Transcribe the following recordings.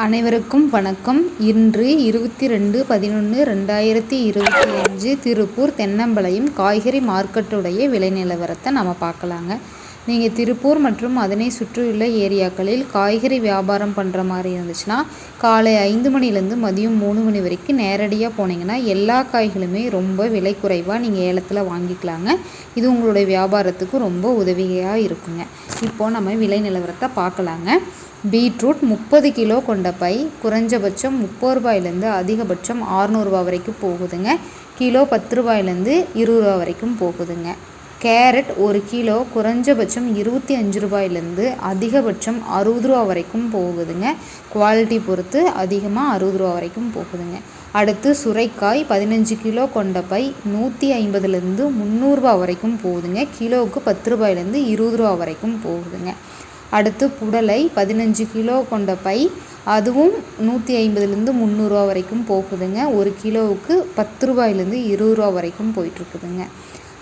அனைவருக்கும் வணக்கம். இன்று இருபத்தி ரெண்டு பதினொன்று ரெண்டாயிரத்தி இருபத்தி அஞ்சு திருப்பூர் தென்னம்பாளையம் காய்கறி மார்க்கெட்டுடைய விலை நிலவரத்தை நம்ம பார்க்கலாங்க. நீங்கள் திருப்பூர் மற்றும் அதனை சுற்றியுள்ள ஏரியாக்களில் காய்கறி வியாபாரம் பண்ணுற மாதிரி இருந்துச்சுன்னா காலை ஐந்து மணிலேருந்து மதியம் மூணு மணி வரைக்கும் நேரடியாக போனீங்கன்னா எல்லா காய்களுமே ரொம்ப விலை குறைவாக நீங்கள் ஏலத்தில் வாங்கிக்கலாங்க. இது உங்களுடைய வியாபாரத்துக்கு ரொம்ப உதவியாக இருக்குங்க. இப்போது நம்ம விலை நிலவரத்தை பார்க்கலாங்க. பீட்ரூட் முப்பது கிலோ கொண்ட பை குறைஞ்சபட்சம் முப்பது ரூபாயிலேருந்து அதிகபட்சம் ஆறுநூறுபா வரைக்கும் போகுதுங்க. கிலோ பத்து ரூபாயிலேருந்து இருபது ரூபா வரைக்கும் போகுதுங்க. கேரட் ஒரு கிலோ குறைஞ்சபட்சம் இருபத்தி அஞ்சு ரூபாயிலேருந்து அதிகபட்சம் அறுபது ரூபா வரைக்கும் போகுதுங்க. குவாலிட்டி பொறுத்து அதிகமாக அறுபது ரூபா வரைக்கும் போகுதுங்க. அடுத்து சுரைக்காய் பதினஞ்சு கிலோ கொண்ட பை நூற்றி ஐம்பதுலேருந்து முந்நூறுரூவா வரைக்கும் போகுதுங்க. கிலோவுக்கு பத்து ரூபாயிலேருந்து இருபது ரூபா வரைக்கும் போகுதுங்க. அடுத்து புடலை பதினஞ்சு கிலோ கொண்ட பை அதுவும் நூற்றி ஐம்பதுலேருந்து முந்நூறுரூவா வரைக்கும் போகுதுங்க. ஒரு கிலோவுக்கு பத்து ரூபாயிலேருந்து இருபது ரூபா வரைக்கும் போயிட்டுருக்குதுங்க.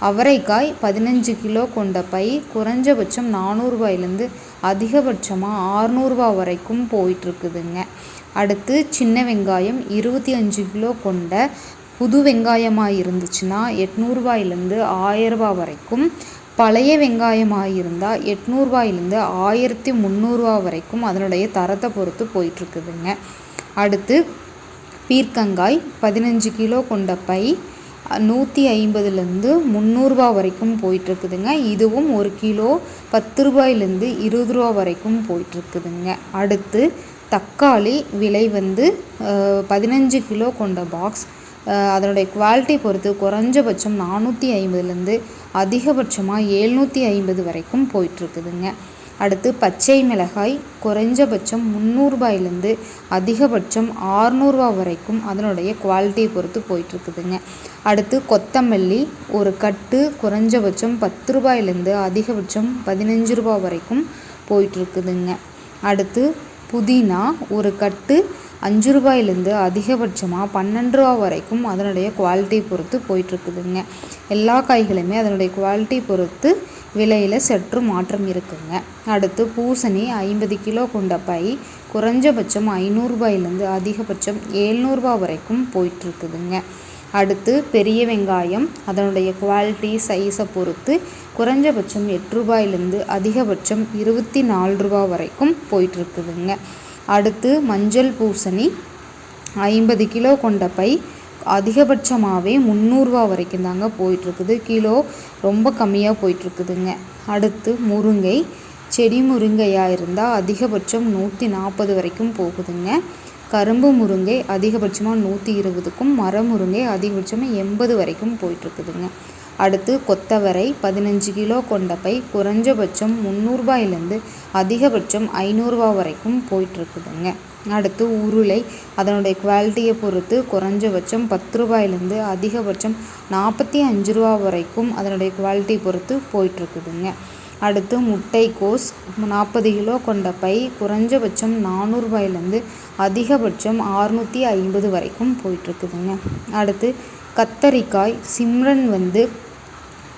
அவரைக்காய் பதினஞ்சு கிலோ கொண்ட பை குறைஞ்சபட்சம் நானூறுபாயிலேருந்து அதிகபட்சமாக ஆறுநூறுபா வரைக்கும் போயிட்டுருக்குதுங்க. அடுத்து சின்ன வெங்காயம் இருபத்தி அஞ்சு கிலோ கொண்ட புது வெங்காயமாக இருந்துச்சுன்னா எட்நூறுபாயிலேருந்து ஆயரூபா வரைக்கும். பழைய வெங்காயமாக இருந்தால் எட்நூறுபாயிலேருந்து ஆயிரத்தி முந்நூறுரூவா வரைக்கும் அதனுடைய தரத்தை பொறுத்து போயிட்டுருக்குதுங்க. அடுத்து பீர்க்கங்காய் பதினஞ்சு கிலோ கொண்ட பை நூற்றி ஐம்பதுலேருந்து முந்நூறுரூபா வரைக்கும் போயிட்டுருக்குதுங்க. இதுவும் ஒரு கிலோ பத்து ரூபாயிலேருந்து இருபது ரூபா வரைக்கும் போயிட்டுருக்குதுங்க. அடுத்து தக்காளி விலை வந்து பதினஞ்சு கிலோ கொண்ட பாக்ஸ் அதனுடைய குவாலிட்டி பொறுத்து குறைஞ்சபட்சம் நானூற்றி ஐம்பதுலேருந்து அதிகபட்சமாக எழுநூற்றி ஐம்பது வரைக்கும் போயிட்டுருக்குதுங்க. அடுத்து பச்சை மிளகாய் குறைஞ்சபட்சம் முந்நூறுபாயிலேருந்து அதிகபட்சம் ஆறுநூறுவா வரைக்கும் அதனுடைய குவாலிட்டியை பொறுத்து போயிட்டுருக்குதுங்க. அடுத்து கொத்தமல்லி ஒரு கட்டு குறைஞ்சபட்சம் பத்து ரூபாயிலேருந்து அதிகபட்சம் பதினஞ்சு ரூபா வரைக்கும் போயிட்டுருக்குதுங்க. அடுத்து புதினா ஒரு கட்டு அஞ்சு ரூபாயிலேருந்து அதிகபட்சமாக பன்னெண்டு ரூபா வரைக்கும் அதனுடைய குவாலிட்டி பொறுத்து போயிட்டுருக்குதுங்க. எல்லா காய்களுமே அதனுடைய குவாலிட்டி பொறுத்து விலையில் சற்று மாற்றம் இருக்குங்க. அடுத்து பூசணி ஐம்பது கிலோ கொண்ட பை குறைஞ்சபட்சம் ஐநூறுரூபாயிலேருந்து அதிகபட்சம் ஏழ்நூறுபா வரைக்கும் போயிட்டுருக்குதுங்க. அடுத்து பெரிய வெங்காயம் அதனுடைய குவாலிட்டி சைஸை பொறுத்து குறைஞ்சபட்சம் எட்டு ரூபாயிலேருந்து அதிகபட்சம் இருபத்தி நாலு ரூபா வரைக்கும் போயிட்டுருக்குதுங்க. அடுத்து மஞ்சள் பூசணி ஐம்பது கிலோ கொண்ட பை அதிகபட்சமாகவே முந்நூறுரூவா வரைக்கும் தாங்க போயிட்டுருக்குது. கிலோ ரொம்ப கம்மியாக போயிட்டுருக்குதுங்க. அடுத்து முருங்கை செடி முருங்கையாக இருந்தால் அதிகபட்சம் நூற்றி நாற்பது வரைக்கும் போகுதுங்க. கரும்பு முருங்கை அதிகபட்சமாக நூற்றி இருபதுக்கும் மர முருங்கை அதிகபட்சமாக எண்பது வரைக்கும் போயிட்டுருக்குதுங்க. அடுத்து கொத்தவரை பதினஞ்சு கிலோ கொண்ட பை குறைஞ்சபட்சம் முந்நூறுபாயிலேருந்து அதிகபட்சம் ஐநூறுரூவா வரைக்கும் போயிட்டுருக்குதுங்க. அடுத்து உருளை அதனுடைய குவாலிட்டியை பொறுத்து குறைஞ்சபட்சம் பத்து ரூபாயிலேருந்து அதிகபட்சம் நாற்பத்தி அஞ்சு ரூபா வரைக்கும் அதனுடைய குவாலிட்டி பொறுத்து போயிட்டுருக்குதுங்க. அடுத்து முட்டைக்கோஸ் நாற்பது கிலோ கொண்ட பை குறைஞ்சபட்சம் நானூறுபாயிலேருந்து அதிகபட்சம் ஆறுநூற்றி ஐம்பது வரைக்கும் போயிட்டுருக்குதுங்க. அடுத்து கத்தரிக்காய் சிம்ரன் வந்து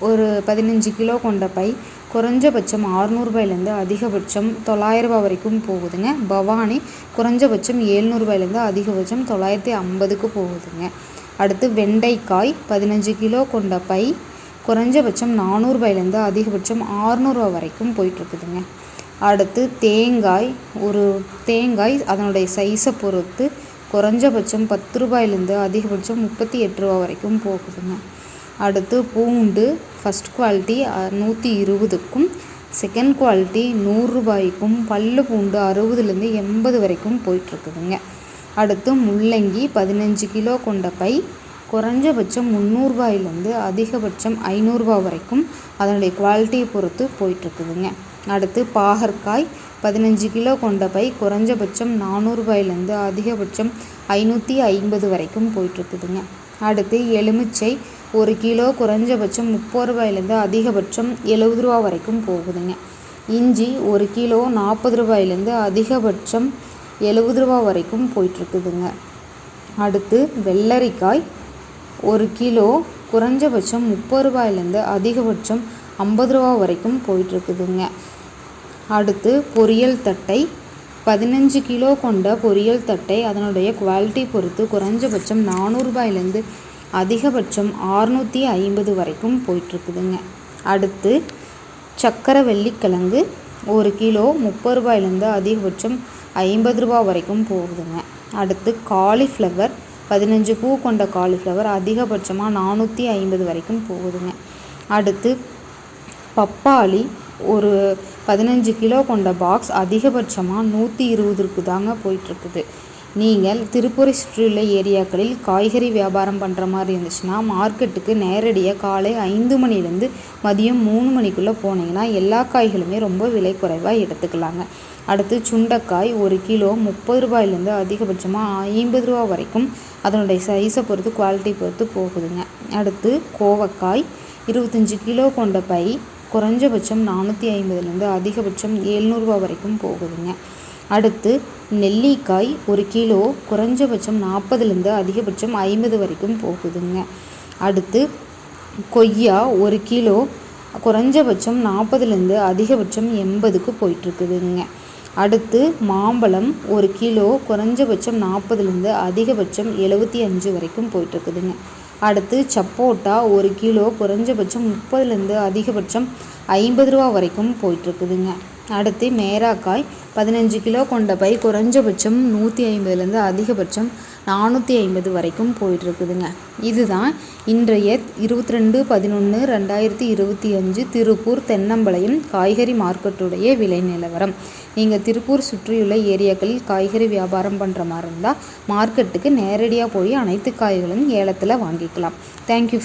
ஒரு பதினஞ்சு கிலோ கொண்ட பை குறைஞ்சபட்சம் ஆறுநூறுபாயிலேருந்து அதிகபட்சம் தொள்ளாயிரரூபா வரைக்கும் போகுதுங்க. பவானி குறைஞ்சபட்சம் ஏழ்நூறுபாயிலேருந்து அதிகபட்சம் தொள்ளாயிரத்தி ஐம்பதுக்கு போகுதுங்க. அடுத்து வெண்டைக்காய் பதினஞ்சு கிலோ கொண்ட பை குறைஞ்சபட்சம் நானூறுபாயிலேருந்து அதிகபட்சம் ஆறுநூறுவா வரைக்கும் போயிட்டுருக்குதுங்க. அடுத்து தேங்காய் ஒரு தேங்காய் அதனுடைய சைஸை பொறுத்து குறைஞ்சபட்சம் பத்து ரூபாயிலேருந்து அதிகபட்சம் முப்பத்தி எட்டு ரூபா வரைக்கும் போகுதுங்க. அடுத்து பூண்டு. ஃபஸ்ட் குவாலிட்டி நூற்றி இருபதுக்கும் செகண்ட் குவாலிட்டி நூறுரூபாய்க்கும் பல்லு பூண்டு அறுபதுலேருந்து எண்பது வரைக்கும் போயிட்டுருக்குதுங்க. அடுத்து முள்ளங்கி பதினஞ்சு கிலோ கொண்ட பை குறைஞ்சபட்சம் முந்நூறுபாயிலேருந்து அதிகபட்சம் ஐநூறுரூபா வரைக்கும் அதனுடைய குவாலிட்டியை பொறுத்து போயிட்டுருக்குதுங்க. அடுத்து பாகற்காய் பதினஞ்சு கிலோ கொண்ட பை குறைஞ்சபட்சம் நானூறுபாயிலேருந்து அதிகபட்சம் ஐநூற்றி ஐம்பது வரைக்கும் போயிட்டுருக்குதுங்க. அடுத்து எலுமிச்சை ஒரு கிலோ குறைஞ்சபட்சம் முப்பது ரூபாயிலேருந்து அதிகபட்சம் எழுபது ரூபா வரைக்கும் போகுதுங்க. இஞ்சி ஒரு கிலோ நாற்பது ரூபாயிலேருந்து அதிகபட்சம் எழுபது ரூபா வரைக்கும் போயிட்டுருக்குதுங்க. அடுத்து வெள்ளரிக்காய் ஒரு கிலோ குறைஞ்சபட்சம் முப்பது ரூபாயிலேருந்து அதிகபட்சம் ஐம்பது ரூபா வரைக்கும் போயிட்டுருக்குதுங்க. அடுத்து பொரியல் தட்டை பதினஞ்சு கிலோ கொண்ட பொரியல் தட்டை அதனுடைய குவாலிட்டி பொறுத்து குறைஞ்சபட்சம் நானூறுபாயிலேருந்து அதிகபட்சம் ஆறுநூற்றி ஐம்பது வரைக்கும் போயிட்டுருக்குதுங்க. அடுத்து சக்கரவள்ளி கிழங்கு ஒரு கிலோ முப்பது ரூபாயிலேருந்து அதிகபட்சம் ஐம்பது ரூபா வரைக்கும் போகுதுங்க. அடுத்து காலிஃப்ளவர் பதினஞ்சு பூ கொண்ட காலிஃப்ளவர் அதிகபட்சமாக நானூற்றி ஐம்பது வரைக்கும் போகுதுங்க. அடுத்து பப்பாளி ஒரு பதினஞ்சு கிலோ கொண்ட பாக்ஸ் அதிகபட்சமாக நூற்றி இருபதுக்கு தாங்க போயிட்டுருக்குது. நீங்கள் திருப்பூரை சுற்றியுள்ள ஏரியாக்களில் காய்கறி வியாபாரம் பண்ணுற மாதிரி இருந்துச்சுன்னா மார்க்கெட்டுக்கு நேரடியாக காலை ஐந்து மணிலேருந்து மதியம் மூணு மணிக்குள்ளே போனீங்கன்னா எல்லா காய்களுமே ரொம்ப விலை குறைவாக எடுத்துக்கலாங்க. அடுத்து சுண்டைக்காய் ஒரு கிலோ முப்பது ரூபாயிலேருந்து அதிகபட்சமாக ஐம்பது ரூபா வரைக்கும் அதனுடைய சைஸை பொறுத்து குவாலிட்டி பொறுத்து போகுதுங்க. அடுத்து கோவக்காய் இருபத்தஞ்சி கிலோ கொண்ட பை குறைஞ்சபட்சம் நானூற்றி ஐம்பதுலேருந்து அதிகபட்சம் எழுநூறுபா வரைக்கும் போகுதுங்க. அடுத்து நெல்லிக்காய் ஒரு கிலோ குறைஞ்சபட்சம் நாற்பதுலேருந்து அதிகபட்சம் ஐம்பது வரைக்கும் போகுதுங்க. அடுத்து கொய்யா ஒரு கிலோ குறைஞ்சபட்சம் நாற்பதுலேருந்து அதிகபட்சம் எண்பதுக்கு போயிட்டுருக்குதுங்க. அடுத்து மாம்பழம் ஒரு கிலோ குறைஞ்சபட்சம் நாற்பதுலேருந்து அதிகபட்சம் எழுபத்தி அஞ்சு வரைக்கும் போயிட்டுருக்குதுங்க. அடுத்து சப்போட்டா ஒரு கிலோ குறைஞ்சபட்சம் முப்பதுலேருந்து அதிகபட்சம் ஐம்பது ரூபா வரைக்கும் போயிட்டுருக்குதுங்க. அடுத்து மேராக்காய் பதினஞ்சு கிலோ கொண்ட பை குறைஞ்சபட்சம் நூற்றி ஐம்பதுலேருந்து அதிகபட்சம் நானூற்றி ஐம்பது வரைக்கும் போயிட்டுருக்குதுங்க. இதுதான் இன்றைய இருபத்தி ரெண்டு பதினொன்று ரெண்டாயிரத்தி இருபத்தி அஞ்சு திருப்பூர் தென்னம்பாளையம் காய்கறி மார்க்கெட்டுடைய விலை நிலவரம். நீங்கள் திருப்பூர் சுற்றியுள்ள ஏரியாக்களில் காய்கறி வியாபாரம் பண்ணுற மாதிரி இருந்தால் மார்க்கெட்டுக்கு நேரடியாக போய் அனைத்து காய்களும் ஏலத்தில் வாங்கிக்கலாம். தேங்க்யூ